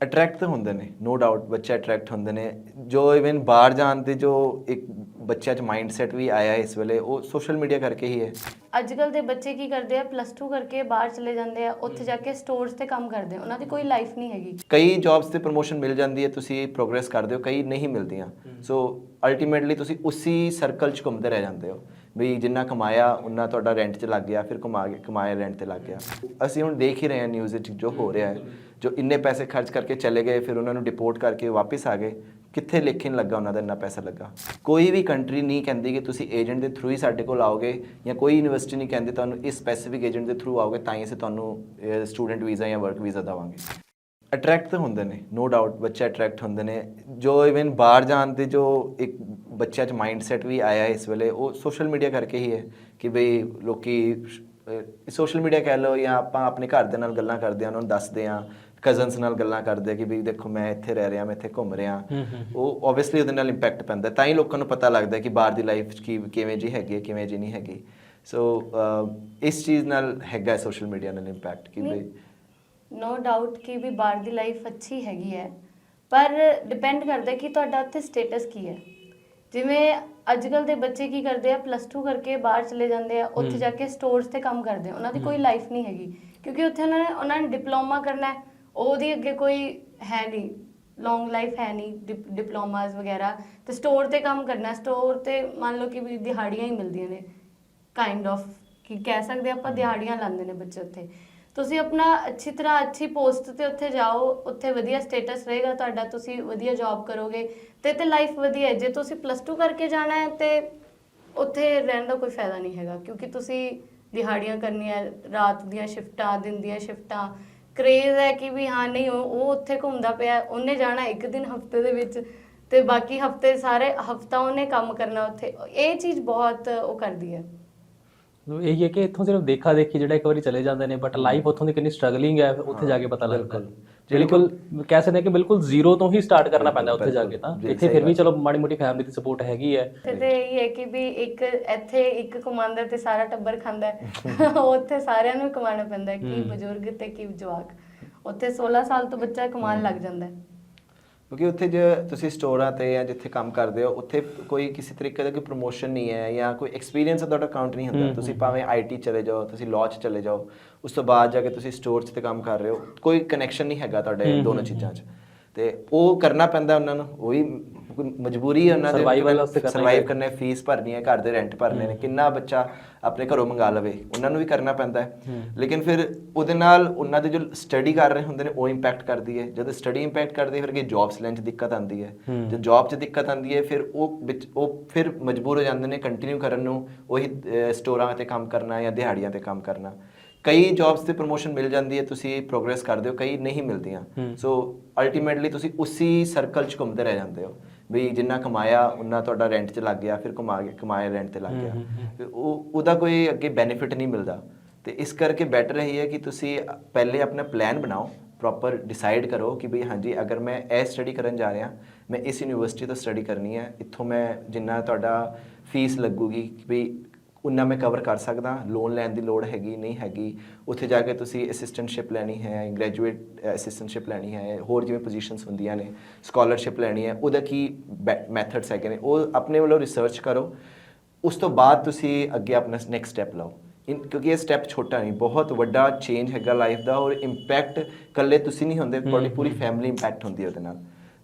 Attract ਤਾਂ ਹੁੰਦੇ ਨੇ ਨੋ ਡਾਊਟ ਬੱਚੇ ਅਟਰੈਕਟ ਹੁੰਦੇ ਨੇ। ਜੋ ਇਵਨ ਬਾਹਰ ਜਾਣ ਦੇ ਜੋ ਇੱਕ ਬੱਚਿਆਂ 'ਚ ਮਾਈਂਡਸੈਟ ਵੀ ਆਇਆ ਹੈ ਇਸ ਵੇਲੇ ਉਹ ਸੋਸ਼ਲ ਮੀਡੀਆ ਕਰਕੇ ਹੀ ਹੈ। ਅੱਜ ਕੱਲ ਦੇ ਬੱਚੇ ਕੀ ਕਰਦੇ ਆ ਪਲੱਸ 2 ਕਰਕੇ ਬਾਹਰ ਚਲੇ ਜਾਂਦੇ ਆ ਉੱਥੇ ਜਾ ਕੇ ਸਟੋਰਸ ਤੇ ਕੰਮ ਕਰਦੇ ਆ ਉਹਨਾਂ ਦੀ ਕੋਈ ਲਾਈਫ ਨਹੀਂ ਹੈਗੀ। ਕਈ ਜੌਬਸ ਤੇ ਪ੍ਰੋਮੋਸ਼ਨ ਮਿਲ ਜਾਂਦੀ ਹੈ ਤੁਸੀਂ ਪ੍ਰੋਗਰੈਸ ਕਰਦੇ ਹੋ ਕਈ ਨਹੀਂ ਮਿਲਦੀਆਂ। ਸੋ ਅਲਟੀਮੇਟਲੀ ਤੁਸੀਂ ਉਸੇ ਸਰਕਲ 'ਚ ਘੁੰਮਦੇ ਰਹਿ ਜਾਂਦੇ ਹੋ। ਵੀ ਜਿੰਨਾ ਕਮਾਇਆ, ਉਨਾ ਤੁਹਾਡਾ ਰੈਂਟ 'ਚ ਲੱਗ ਗਿਆ, ਫਿਰ ਕਮਾ ਕੇ, ਕਮਾਇਆ ਰੈਂਟ ਤੇ ਲੱਗ ਗਿਆ। ਅਸੀਂ ਹੁਣ ਦੇਖ ਹੀ ਰਹੇ ਹਾਂ ਨਿਊਜ਼ ਵਿੱਚ ਜੋ ਹੋ ਰਿਹਾ ਹੈ, ਜੋ ਇੰਨੇ ਪੈਸੇ ਖਰਚ ਕਰਕੇ ਚਲੇ ਗਏ, ਫਿਰ ਉਹਨਾਂ ਨੂੰ ਡਿਪੋਰਟ ਕਰਕੇ ਵਾਪਸ ਆ ਗਏ। ਕਿੱਥੇ ਲੇਖੇ ਲੱਗਾ ਉਹਨਾਂ ਦਾ ਇੰਨਾ ਪੈਸਾ ਲੱਗਾ? ਕੋਈ ਵੀ ਕੰਟਰੀ ਨਹੀਂ ਕਹਿੰਦੀ ਕਿ ਤੁਸੀਂ ਏਜੰਟ ਦੇ ਥਰੂ ਹੀ ਸਾਡੇ ਕੋਲ ਆਓਗੇ ਜਾਂ ਕੋਈ ਯੂਨੀਵਰਸਿਟੀ ਨਹੀਂ ਕਹਿੰਦੀ ਤੁਹਾਨੂੰ, ਇਸ ਸਪੈਸੀਫਿਕ ਏਜੰਟ ਦੇ ਥਰੂ ਆਓਗੇ, ਤਾਂ ਹੀ ਅਸੀਂ ਤੁਹਾਨੂੰ ਸਟੂਡੈਂਟ ਵੀਜ਼ਾ ਜਾਂ ਵਰਕ ਵੀਜ਼ਾ ਦੇਵਾਂਗੇ। ਅਟਰੈਕਟ ਤਾਂ ਹੁੰਦੇ ਨੇ ਨੋ ਡਾਊਟ ਬੱਚੇ ਅਟਰੈਕਟ ਹੁੰਦੇ ਨੇ। ਜੋ ਇਵਨ ਬਾਹਰ ਜਾਣ ਦੇ ਜੋ ਇੱਕ ਬੱਚਿਆਂ 'ਚ ਮਾਈਂਡਸੈਟ ਵੀ ਆਇਆ ਹੈ ਇਸ ਵੇਲੇ ਉਹ ਸੋਸ਼ਲ ਮੀਡੀਆ ਕਰਕੇ ਹੀ ਹੈ ਕਿ ਬਈ ਲੋਕੀ ਸੋਸ਼ਲ ਮੀਡੀਆ ਕਹਿ ਲਓ ਜਾਂ ਆਪਾਂ ਆਪਣੇ ਘਰ ਦੇ ਨਾਲ ਗੱਲਾਂ ਕਰਦੇ ਆ ਉਹਨਾਂ ਨੂੰ ਦੱਸਦੇ ਆ ਕਜ਼ਨਸ ਨਾਲ ਗੱਲਾਂ ਕਰਦੇ ਆ ਕਿ ਵੀ ਦੇਖੋ ਮੈਂ ਇੱਥੇ ਰਹਿ ਰਿਹਾ ਮੈਂ ਇੱਥੇ ਘੁੰਮ ਰਿਹਾ। ਉਹ ਆਬਵੀਅਸਲੀ ਉਹਦੇ ਨਾਲ ਇੰਪੈਕਟ ਪੈਂਦਾ। ਤਾਂ ਹੀ ਲੋਕਾਂ ਨੂੰ ਪਤਾ ਲੱਗਦਾ ਕਿ ਬਾਹਰ ਦੀ ਲਾਈਫ ਕੀ ਕਿਵੇਂ ਜੀ ਹੈਗੀ ਹੈ ਕਿਵੇਂ ਜੀ ਨਹੀਂ ਹੈਗੀ। ਸੋ ਇਸ ਚੀਜ਼ ਨਾਲ ਹੈਗਾ ਸੋਸ਼ਲ ਮੀਡੀਆ ਨਾਲ ਇੰਪੈਕਟ ਕਿ ਬਈ ਨੋ ਡਾਊਟ ਕਿ ਵੀ ਬਾਹਰ ਦੀ ਲਾਈਫ ਅੱਛੀ ਹੈਗੀ ਹੈ। ਪਰ ਡਿਪੈਂਡ ਕਰਦਾ ਕਿ ਤੁਹਾਡਾ ਉੱਥੇ ਸਟੇਟਸ ਕੀ ਹੈ। ਜਿਵੇਂ ਅੱਜ ਕੱਲ ਦੇ ਬੱਚੇ ਕੀ ਕਰਦੇ ਆ ਪਲੱਸ 2 ਕਰਕੇ ਬਾਹਰ ਚਲੇ ਜਾਂਦੇ ਆ ਉੱਥੇ ਜਾ ਕੇ ਸਟੋਰਸ ਤੇ ਕੰਮ ਕਰਦੇ ਆ। ਉਹਨਾਂ ਦੀ ਕੋਈ ਲਾਈਫ ਨਹੀਂ ਹੈਗੀ। ਕਿਉਂਕਿ ਉੱਥੇ ਉਹਨਾਂ ਨੇ ਉਹਨਾਂ ਨੇ ਡਿਪਲੋਮਾ ਕਰਨਾ ਹੈ। ਉਹਦੀ ਅੱਗੇ ਕੋਈ ਹੈ ਨਹੀਂ। ਲੌਂਗ ਲਾਈਫ ਹੈ ਨਹੀਂ ਡਿਪਲੋਮਾਸ ਵਗੈਰਾ। ਤੇ ਸਟੋਰ ਤੇ ਕੰਮ ਕਰਨਾ ਸਟੋਰ ਤੇ ਮੰਨ ਲਓ ਕਿ ਵੀ ਦਿਹਾੜੀਆਂ ਹੀ ਮਿਲਦੀਆਂ ਨੇ। ਕਾਈਂਡ ਆਫ ਕਿ ਕਹਿ ਸਕਦੇ ਆਪਾਂ ਦਿਹਾੜੀਆਂ ਲਾਉਂਦੇ ਨੇ ਬੱਚੇ ਉੱਥੇ। ਤੁਸੀਂ ਆਪਣਾ ਅੱਛੀ ਤਰ੍ਹਾਂ ਅੱਛੀ ਪੋਸਟ ਤੇ ਉੱਥੇ ਜਾਓ, ਉੱਥੇ ਵਧੀਆ ਸਟੇਟਸ ਰਹੇਗਾ ਤੁਹਾਡਾ, ਤੁਸੀਂ ਵਧੀਆ ਜੌਬ ਕਰੋਗੇ ਤੇ ਤੇ ਲਾਈਫ ਵਧੀਆ ਹੈ। ਜੇ ਤੁਸੀਂ ਪਲੱਸ 2 ਕਰਕੇ ਜਾਣਾ ਹੈ ਤੇ ਉੱਥੇ ਰਹਿਣ ਦਾ ਕੋਈ ਫਾਇਦਾ ਨਹੀਂ ਹੈਗਾ, ਕਿਉਂਕਿ ਤੁਸੀਂ ਦਿਹਾੜੀਆਂ ਕਰਨੀਆਂ, ਰਾਤ ਦੀਆਂ ਸ਼ਿਫਟਾਂ ਦਿਨ ਦੀਆਂ ਸ਼ਿਫਟਾਂ ਕਰੇਜ਼ ਹੈ ਕਿ ਵੀ ਹਾਂ, ਨਹੀਂ, ਉਹ ਉਹ ਉੱਥੇ ਘੁੰਮਦਾ ਪਿਆ ਉਹਨੇ ਜਾਣਾ ਇੱਕ ਦਿਨ ਹਫ਼ਤੇ ਦੇ ਵਿੱਚ ਤੇ ਬਾਕੀ ਹਫ਼ਤੇ ਸਾਰੇ ਹਫਤਾ ਉਹਨੇ ਕੰਮ ਕਰਨਾ ਉੱਥੇ। ਇਹ ਚੀਜ਼ ਬਹੁਤ ਉਹ ਕਰਦੀ ਹੈ। ਇਹ ਹੈ ਕਿ ਇੱਥੋਂ ਸਿਰਫ ਦੇਖਾ ਦੇਖੀ ਜਿਹੜਾ ਇੱਕ ਵਾਰੀ ਚਲੇ ਜਾਂਦੇ ਨੇ ਬਟ ਲਾਈਫ ਉੱਥੋਂ ਦੀ ਕਿੰਨੀ ਸਟਰਗਲਿੰਗ ਹੈ ਉੱਥੇ ਜਾ ਕੇ ਪਤਾ ਲੱਗਦਾ ਬਿਲਕੁਲ ਕਹਿ ਸਕਦੇ ਕਿ ਬਿਲਕੁਲ ਜ਼ੀਰੋ ਤੋਂ ਹੀ ਸਟਾਰਟ ਕਰਨਾ ਪੈਂਦਾ ਉੱਥੇ ਜਾ ਕੇ ਤਾਂ। ਇੱਥੇ ਫਿਰ ਵੀ ਚਲੋ ਮਾੜੀ ਮੋਟੀ ਫੈਮਿਲੀ ਦੀ ਸਪੋਰਟ ਹੈਗੀ ਹੈ। ਤੇ ਇਹ ਹੈ ਕਿ ਵੀ ਇੱਕ ਇੱਥੇ ਇੱਕ ਕਮਾਉਂਦਾ ਤੇ ਸਾਰਾ ਟੱਬਰ ਖਾਂਦਾ ਹੈ। ਉੱਥੇ ਸਾਰਿਆਂ ਨੂੰ ਕਮਾਉਣਾ ਪੈਂਦਾ ਕਿ ਬਜ਼ੁਰਗ ਤੇ ਕਿ ਜਵਾਕ। ਉੱਥੇ 16 ਸਾਲ ਤੋਂ ਬੱਚਾ ਕਮਾਉਣ ਲੱਗ ਜਾਂਦਾ ਹੈ। ਕਿਉਂਕਿ ਉੱਥੇ ਜੇ ਤੁਸੀਂ ਸਟੋਰਾਂ ਤੇ ਜਾਂ ਜਿੱਥੇ ਕੰਮ ਕਰਦੇ ਹੋ ਉੱਥੇ ਕੋਈ ਕਿਸੇ ਤਰੀਕੇ ਦਾ ਕੋਈ ਪ੍ਰੋਮੋਸ਼ਨ ਨਹੀਂ ਹੈ ਜਾਂ ਕੋਈ ਐਕਸਪੀਰੀਅੰਸ ਤੁਹਾਡਾ ਕਾਊਂਟ ਨਹੀਂ ਹੁੰਦਾ। ਤੁਸੀਂ ਭਾਵੇਂ ਆਈਟੀ ਚਲੇ ਜਾਓ ਤੁਸੀਂ ਲਾਅ 'ਚ ਚਲੇ ਜਾਓ ਉਸ ਤੋਂ ਬਾਅਦ ਜਾ ਕੇ ਤੁਸੀਂ ਸਟੋਰ 'ਚ ਤੇ ਕੰਮ ਕਰ ਰਹੇ ਹੋ ਕੋਈ ਕਨੈਕਸ਼ਨ ਨਹੀਂ ਹੈਗਾ ਤੁਹਾਡੇ ਦੋਨੋਂ ਚੀਜ਼ਾਂ 'ਚ। ਤੇ ਉਹ ਕਰਨਾ ਪੈਂਦਾ ਉਹਨਾਂ ਨੂੰ ਉਹੀ ਮਜਬੂਰੀ ਹੈ ਉਹਨਾਂ ਦੇ Survival ਵਾਸਤੇ ਕਰਨਾ ਸਰਵਾਈਵ। ਕਰਨਾ ਫੀਸ ਭਰਨੀ ਹੈ ਘਰ ਦੇ ਰੈਂਟ ਭਰਨੇ ਨੇ ਕਿੰਨਾ ਬੱਚਾ ਆਪਣੇ ਘਰੋਂ ਮੰਗਾ ਲਵੇ ਉਹਨਾਂ ਨੂੰ ਵੀ ਕਰਨਾ ਪੈਂਦਾ ਹੈ। ਲੇਕਿਨ ਫਿਰ ਉਹਦੇ ਨਾਲ ਉਹਨਾਂ ਦੇ ਜੋ ਸਟੱਡੀ ਕਰ ਰਹੇ ਹੁੰਦੇ ਨੇ ਉਹ ਇੰਪੈਕਟ ਕਰਦੀ ਹੈ। ਜਦੋਂ ਸਟੱਡੀ ਇੰਪੈਕਟ ਕਰਦੀ ਹੈ ਫਿਰ ਕਿ ਜੌਬਸ ਲੈਣ 'ਚ ਦਿੱਕਤ ਆਉਂਦੀ ਹੈ। ਜਦ ਜੌਬ 'ਚ ਦਿੱਕਤ ਆਉਂਦੀ ਹੈ ਫਿਰ ਉਹ ਵਿੱਚ ਉਹ ਫਿਰ ਮਜਬੂਰ ਹੋ ਜਾਂਦੇ ਨੇ ਕੰਟੀਨਿਊ ਕਰਨ ਨੂੰ ਉਹੀ ਸਟੋਰਾਂ ਤੇ ਕੰਮ ਕਰਨਾ ਜਾਂ ਦਿਹਾੜੀਆਂ ਤੇ ਕੰਮ ਕਰਨਾ। ਕਈ ਜੌਬਸ ਤੇ ਪ੍ਰੋਮੋਸ਼ਨ ਮਿਲ ਜਾਂਦੀ ਹੈ ਤੁਸੀਂ ਪ੍ਰੋਗਰੈਸ ਕਰਦੇ ਹੋ ਕਈ ਨਹੀਂ ਮਿਲਦੀਆਂ। ਸੋ ਅਲਟੀਮੇਟਲੀ ਤੁਸੀਂ ਉਸੇ ਸਰਕਲ 'ਚ ਘੁੰਮਦੇ ਰਹਿ ਜਾਂਦੇ ਹੋ। ਵੀ ਜਿੰਨਾ ਕਮਾਇਆ ਉਹਨਾਂ ਤੁਹਾਡਾ ਰੈਂਟ 'ਚ ਲੱਗ ਗਿਆ ਫਿਰ ਕਮਾ ਕੇ ਕਮਾਇਆ ਰੈਂਟ ਤੇ ਲੱਗ ਗਿਆ। ਤੇ ਉਹ ਉਹਦਾ ਕੋਈ ਅੱਗੇ ਬੈਨੀਫਿਟ ਨਹੀਂ ਮਿਲਦਾ। ਤੇ ਇਸ ਕਰਕੇ ਬੈਟਰ ਇਹੀ ਹੈ ਕਿ ਤੁਸੀਂ ਪਹਿਲੇ ਆਪਣਾ ਪਲਾਨ ਬਣਾਓ ਪ੍ਰੋਪਰ ਡਿਸਾਈਡ ਕਰੋ ਕਿ ਵੀ ਹਾਂਜੀ ਅਗਰ ਮੈਂ ਇਹ ਸਟੱਡੀ ਕਰਨ ਜਾ ਰਿਹਾ ਮੈਂ ਇਸ ਯੂਨੀਵਰਸਿਟੀ ਤੋਂ ਸਟੱਡੀ ਕਰਨੀ ਹੈ ਇੱਥੋਂ ਮੈਂ ਜਿੰਨਾ ਤੁਹਾਡਾ ਫੀਸ ਲੱਗੂਗੀ ਕਿ ਵੀ ਉਨਾ ਮੈਂ ਕਵਰ ਕਰ ਸਕਦਾ ਲੋਨ ਲੈਣ ਦੀ ਲੋੜ ਹੈਗੀ ਨਹੀਂ ਹੈਗੀ। ਉੱਥੇ ਜਾ ਕੇ ਤੁਸੀਂ ਅਸਿਸਟੈਂਟਸ਼ਿਪ ਲੈਣੀ ਹੈ ਗ੍ਰੈਜੂਏਟ ਅਸਿਸਟੈਂਟਸ਼ਿਪ ਲੈਣੀ ਹੈ ਹੋਰ ਜਿਵੇਂ ਪੋਜੀਸ਼ਨਸ ਹੁੰਦੀਆਂ ਨੇ ਸਕਾਲਰਸ਼ਿਪ ਲੈਣੀ ਹੈ ਉਹਦਾ ਕੀ ਮੈਥਡਸ ਹੈਗੇ ਨੇ ਉਹ ਆਪਣੇ ਵੱਲੋਂ ਰਿਸਰਚ ਕਰੋ। ਉਸ ਤੋਂ ਬਾਅਦ ਤੁਸੀਂ ਅੱਗੇ ਆਪਣਾ ਨੈਕਸਟ ਸਟੈਪ ਲਓ। ਇਨ ਕਿਉਂਕਿ ਇਹ ਸਟੈਪ ਛੋਟਾ ਨਹੀਂ ਬਹੁਤ ਵੱਡਾ ਚੇਂਜ ਹੈਗਾ ਲਾਈਫ ਦਾ ਔਰ ਇੰਪੈਕਟ ਇਕੱਲੇ ਤੁਸੀਂ ਨਹੀਂ ਹੁੰਦੇ ਤੁਹਾਡੀ ਪੂਰੀ ਫੈਮਿਲੀ ਇੰਪੈਕਟ ਹੁੰਦੀ ਹੈ ਉਹਦੇ ਨਾਲ।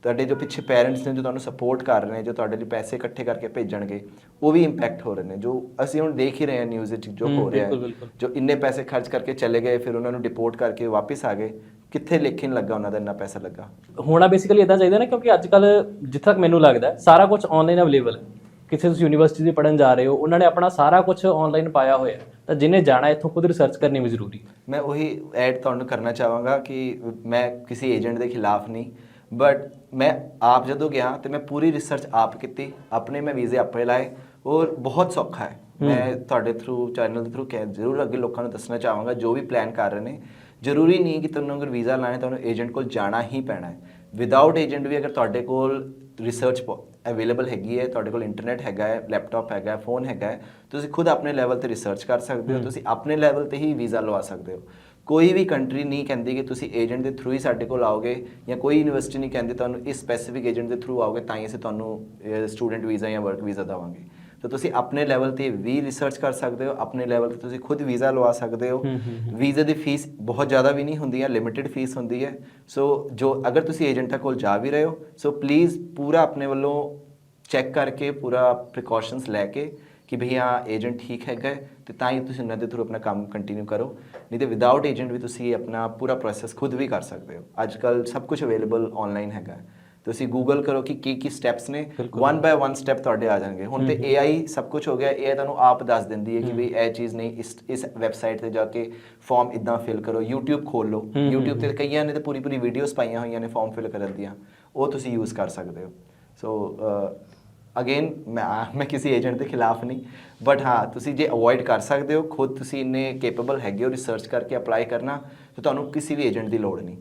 ਤੁਹਾਡੇ ਜੋ ਪਿੱਛੇ ਪੇਰੈਂਟਸ ਨੇ ਜੋ ਤੁਹਾਨੂੰ ਸਪੋਰਟ ਕਰ ਰਹੇ ਨੇ ਜੋ ਤੁਹਾਡੇ ਲਈ ਪੈਸੇ ਇਕੱਠੇ ਕਰਕੇ ਭੇਜਣਗੇ ਉਹ ਵੀ ਇੰਪੈਕਟ ਹੋ ਰਹੇ ਨੇ ਜੋ ਅਸੀਂ ਹੁਣ ਦੇਖ ਹੀ ਰਹੇ ਹਾਂ ਨਿਊਜ਼ ਵਿੱਚ ਜੋ ਹੋ ਰਿਹਾ ਹੈ। ਜੋ ਇੰਨੇ ਪੈਸੇ ਖਰਚ ਕਰਕੇ ਚਲੇ ਗਏ ਫਿਰ ਉਹਨਾਂ ਨੂੰ ਡਿਪੋਰਟ ਕਰਕੇ ਵਾਪਸ ਆ ਗਏ ਕਿੱਥੇ ਲੇਖੇ ਨਹੀਂ ਲੱਗਾ ਉਹਨਾਂ ਦਾ ਇੰਨਾ ਪੈਸਾ ਲੱਗਾ? ਹੋਣਾ ਬੇਸਿਕਲੀ ਇਦਾਂ ਚਾਹੀਦਾ ਨਾ ਕਿਉਂਕਿ ਅੱਜ ਕੱਲ ਜਿੱਥੇ ਤੱਕ ਮੈਨੂੰ ਲੱਗਦਾ ਸਾਰਾ ਕੁਝ ਆਨਲਾਈਨ ਅਵੇਲੇਬਲ ਹੈ। ਕਿਸੇ ਤੁਸੀਂ ਯੂਨੀਵਰਸਿਟੀ ਦੀ ਪੜਨ ਜਾ ਰਹੇ ਹੋ ਉਹਨਾਂ ਨੇ ਆਪਣਾ ਸਾਰਾ ਕੁਝ ਆਨਲਾਈਨ ਪਾਇਆ ਹੋਇਆ ਤਾਂ ਜਿਹਨੇ ਜਾਣਾ ਇੱਥੋਂ ਖੁਦ ਰਿਸਰਚ ਕਰਨੀ ਵੀ ਜ਼ਰੂਰੀ ਮੈਂ ਉਹੀ ਐਡ ਤੁਹਾਨੂੰ ਕਰਨਾ ਚਾਹਾਂਗਾ ਕਿ ਮੈਂ ਕਿਸੇ ਏਜੰਟ ਦੇ ਖਿਲਾਫ ਨਹੀਂ ਬਟ ਮੈਂ ਆਪ ਜਦੋਂ ਗਿਆ ਤੇ ਮੈਂ ਪੂਰੀ ਰਿਸਰਚ ਆਪ ਕੀਤੀ ਆਪਣੇ ਮੈਂ ਵੀਜ਼ੇ ਆਪੇ ਲਾਏ ਔਰ ਬਹੁਤ ਸੌਖਾ ਹੈ ਮੈਂ ਤੁਹਾਡੇ ਥਰੂ ਚੈਨਲ ਦੇ ਥਰੂ ਕਹਿ ਜ਼ਰੂਰ ਅੱਗੇ ਲੋਕਾਂ ਨੂੰ ਦੱਸਣਾ ਚਾਹਾਂਗਾ ਜੋ ਵੀ ਪਲਾਨ ਕਰ ਰਹੇ ਨੇ ਜ਼ਰੂਰੀ ਨਹੀਂ ਕਿ ਤੁਹਾਨੂੰ ਅਗਰ ਵੀਜ਼ਾ ਲਾਣਾ ਹੈ ਤੁਹਾਨੂੰ ਏਜੰਟ ਕੋਲ ਜਾਣਾ ਹੀ ਪੈਣਾ ਹੈ ਵਿਦਆਊਟ ਏਜੰਟ ਵੀ ਅਗਰ ਤੁਹਾਡੇ ਕੋਲ ਰਿਸਰਚ ਅਵੇਲੇਬਲ ਹੈਗੀ ਹੈ ਤੁਹਾਡੇ ਕੋਲ ਇੰਟਰਨੈਟ ਹੈਗਾ ਹੈ ਲੈਪਟਾਪ ਹੈਗਾ ਹੈ ਫੋਨ ਹੈਗਾ ਹੈ ਤੁਸੀਂ ਖੁਦ ਆਪਣੇ ਲੈਵਲ ਤੇ ਰਿਸਰਚ ਕਰ ਸਕਦੇ ਹੋ ਤੁਸੀਂ ਆਪਣੇ ਲੈਵਲ ਤੇ ਹੀ ਵੀਜ਼ਾ ਲਵਾ ਸਕਦੇ ਹੋ ਕੋਈ ਵੀ ਕੰਟਰੀ ਨਹੀਂ ਕਹਿੰਦੀ ਕਿ ਤੁਸੀਂ ਏਜੰਟ ਦੇ ਥਰੂ ਹੀ ਸਾਡੇ ਕੋਲ ਆਓਗੇ ਜਾਂ ਕੋਈ ਯੂਨੀਵਰਸਿਟੀ ਨਹੀਂ ਕਹਿੰਦੀ ਤੁਹਾਨੂੰ ਇਸ ਸਪੈਸੀਫਿਕ ਏਜੰਟ ਦੇ ਥਰੂ ਆਓਗੇ ਤਾਂ ਹੀ ਅਸੀਂ ਤੁਹਾਨੂੰ ਸਟੂਡੈਂਟ ਵੀਜ਼ਾ ਜਾਂ ਵਰਕ ਵੀਜ਼ਾ ਦੇਵਾਂਗੇ। ਤਾਂ ਤੁਸੀਂ ਆਪਣੇ ਲੈਵਲ ਤੇ ਵੀ ਰਿਸਰਚ ਕਰ ਸਕਦੇ ਹੋ ਆਪਣੇ ਲੈਵਲ ਤੇ ਤੁਸੀਂ ਖੁਦ ਵੀਜ਼ਾ ਲਵਾ ਸਕਦੇ ਹੋ। ਵੀਜ਼ਾ ਦੀ ਫੀਸ ਬਹੁਤ ਜ਼ਿਆਦਾ ਵੀ ਨਹੀਂ ਹੁੰਦੀ ਹੈ ਲਿਮਿਟਿਡ ਫੀਸ ਹੁੰਦੀ ਹੈ। ਸੋ ਜੋ ਅਗਰ ਤੁਸੀਂ ਏਜੰਟਾਂ ਕੋਲ ਜਾ ਵੀ ਰਹੇ ਹੋ ਸੋ ਪਲੀਜ਼ ਪੂਰਾ ਆਪਣੇ ਵੱਲੋਂ ਚੈੱਕ ਕਰਕੇ ਪੂਰਾ ਪ੍ਰੀਕਾਸ਼ਨਸ ਲੈ ਕੇ ਕਿ ਭਈ ਹਾਂ ਏਜੰਟ ਠੀਕ ਹੈਗਾ ਤੇ ਤਾਂ ਹੀ ਤੁਸੀਂ ਉਹਨਾਂ ਦੇ ਥਰੂ ਆਪਣਾ ਕੰਮ ਕੰਟੀਨਿਊ ਕਰੋ। ਨਹੀਂ ਤੇ ਵਿਦਆਊਟ ਏਜੰਟ ਵੀ ਤੁਸੀਂ ਆਪਣਾ ਪੂਰਾ ਪ੍ਰੋਸੈਸ ਖੁਦ ਵੀ ਕਰ ਸਕਦੇ ਹੋ। ਅੱਜ ਕੱਲ ਸਭ ਕੁਝ ਅਵੇਲੇਬਲ ਆਨਲਾਈਨ ਹੈਗਾ। ਤੁਸੀਂ ਗੂਗਲ ਕਰੋ ਕਿ ਕੀ ਕੀ ਸਟੈਪਸ ਨੇ। ਵਨ ਬਾਏ ਵਨ ਸਟੈਪ ਤੁਹਾਡੇ ਆ ਜਾਣਗੇ। ਹੁਣ ਤੇ AI ਸਭ ਕੁਝ ਹੋ ਗਿਆ। AI ਤੁਹਾਨੂੰ ਆਪ ਦੱਸ ਦਿੰਦੀ ਹੈ ਕਿ ਵੀ ਇਹ ਚੀਜ਼ ਨਹੀਂ ਇਸ ਇਸ ਵੈਬਸਾਈਟ ਤੇ ਜਾ ਕੇ ਫਾਰਮ ਇਦਾਂ ਫਿਲ ਕਰੋ। YouTube ਖੋਲ ਲਓ। YouTube ਤੇ ਕਈਆਂ ਨੇ ਤੇ ਪੂਰੀ ਪੂਰੀ ਵੀਡੀਓਜ਼ ਪਾਈਆਂ ਹੋਈਆਂ ਨੇ ਫਾਰਮ ਫਿਲ ਕਰਨ ਦੀਆਂ। ਉਹ ਤੁਸੀਂ ਯੂਜ਼ ਕਰ ਸਕਦੇ ਹੋ। ਸੋ ਅਗੇਨ ਮੈਂ ਮੈਂ ਕਿਸੇ ਏਜੰਟ ਦੇ ਖਿਲਾਫ ਨਹੀਂ। ਬਟ ਹਾਂ, ਤੁਸੀਂ ਜੇ ਅਵੋਇਡ ਕਰ ਸਕਦੇ ਹੋ, ਖੁਦ ਤੁਸੀਂ ਇੰਨੇ ਕੈਪੇਬਲ ਹੈਗੇ ਹੋ ਰਿਸਰਚ ਕਰਕੇ ਅਪਲਾਈ ਕਰਨਾ, ਤਾਂ ਤੁਹਾਨੂੰ ਕਿਸੇ ਵੀ ਏਜੰਟ ਦੀ ਲੋੜ ਨਹੀਂ।